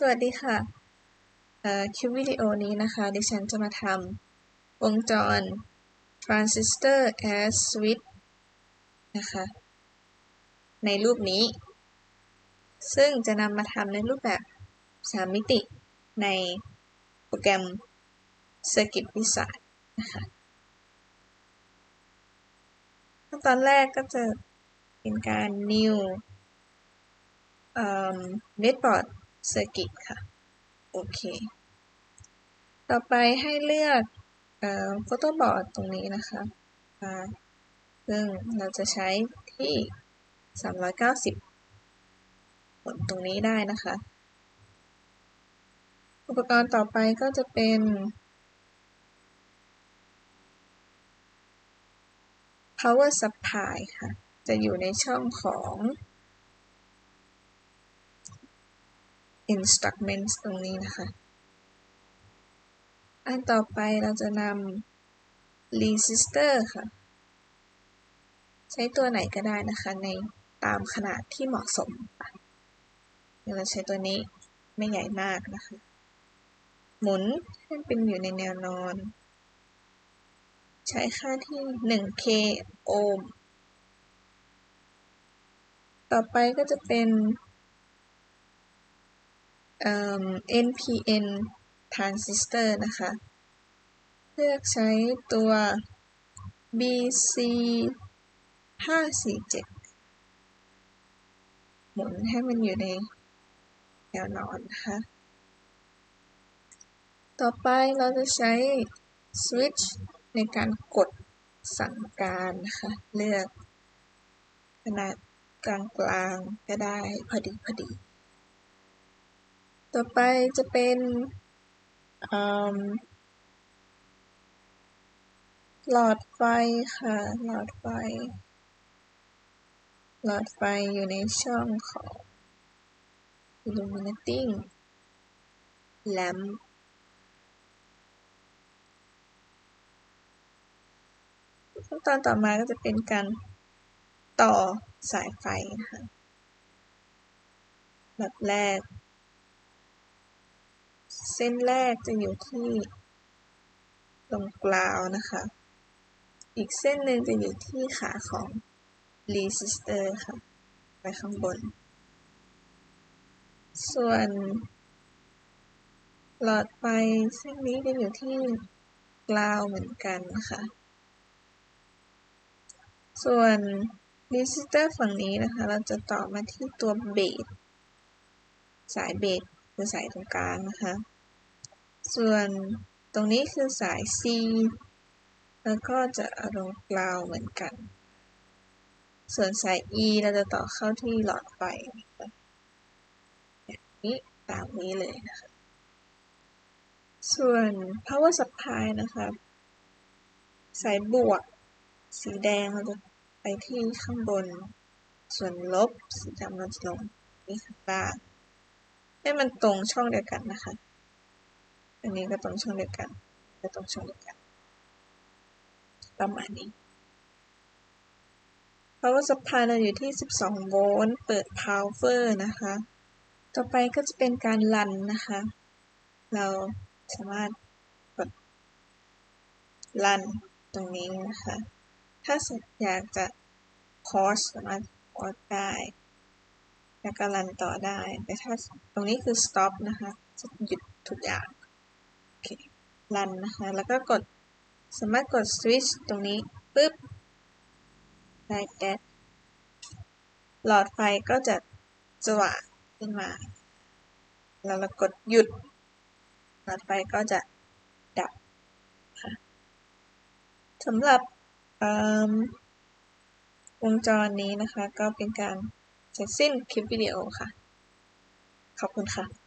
สวัสดีค่ะคลิปวิดีโอนี้นะคะ ดิฉันจะมาทำวงจร transistor as switch นะคะ ในรูปนี้ ซึ่งจะนำมาทำในรูปแบบ 3 มิติในโปรแกรม Circuit Wizard นะคะขั้นตอนแรกก็จะเป็นการ new netboard circuit ค่ะ โอเค ต่อไปให้เลือกโฟโต้บอร์ดตรงนี้นะคะซึ่งเราจะใช้ที่ 390ผลตรงนี้ได้นะคะ อุปกรณ์ต่อไปก็จะเป็น power supply ค่ะ จะอยู่ในช่องของ instructions ตรงนี้นะคะ อันต่อไปเราจะนำ resistor ค่ะ ใช้ตัวไหนก็ได้นะคะ ในตามขนาดที่เหมาะสมเราใช้ตัวนี้ไม่ใหญ่มากนะคะ หมุนให้เป็นอยู่ในแนวนอน ใช้ค่าที่ 1k โอห์ม ต่อไปก็จะเป็น NPN transistor นะคะ เลือกใช้ตัว BC 547 หมุนให้มันอยู่ในแนวนอนนะคะ ต่อไปเราจะใช้สวิตช์ในการกดสั่งการนะคะ เลือกขนาดกลางๆก็ได้พอดีพอดี ต่อไปจะเป็นหลอดไฟค่ะ หลอดไฟ หลอดไฟอยู่ในช่องของ illuminating lamp ขั้นตอนต่อมาก็จะเป็นการต่อสายไฟนะคะแบบแรก เส้นแรกจะอยู่ที่ตรงกลาวนะคะ อีกเส้นหนึ่งจะอยู่ที่ขาของรีสิสเตอร์ค่ะ ไปข้างบน ส่วนหลอดไฟเส้นนี้จะอยู่ที่กลาวเหมือนกันนะคะส่วนรีสิสเตอร์ฝั่งนี้นะคะ เราจะต่อมาที่ตัวเบสสายเบสคือสายตรงกลางนะคะ ส่วนตรงนี้คือสาย C แล้วก็จะลงกลาวเหมือนกัน ส่วนสาย E เราจะต่อเข้าที่หลอดไฟแบบนี้ตามนี้เลยนะคะ ส่วน power supply นะคะสายบวก สีแดงเราจะไปที่ข้างบน ส่วนลบสีดำเราจะลงนี่ข้างล่างให้มันตรงช่องเดียวกันนะคะ อันนี้ก็ตรงช่องเดียวกัน ก็ตรงช่องเดียวกัน ประมาณนี้ power supply เราอยู่ที่ 12 โวลต์ เปิด power นะคะ ต่อไปก็จะเป็นการรันนะคะ เราสามารถกดรันตรงนี้นะคะ ถ้าอยากจะ pause สามารถ pause ได้แล้วก็รันต่อได้ แต่ถ้าตรงนี้คือ stop นะคะ จะหยุดทุกอย่าง รันนะคะ แล้วก็กดสามารถกด switch ตรงนี้ปุ๊บได้แก๊สหลอดไฟก็จะสว่างขึ้นมา แล้วเรากดหยุด หลอดไฟก็จะดับค่ะสำหรับวงจรนี้นะคะ ก็เป็นการเสร็จสิ้นคลิปวิดีโอค่ะ ขอบคุณค่ะ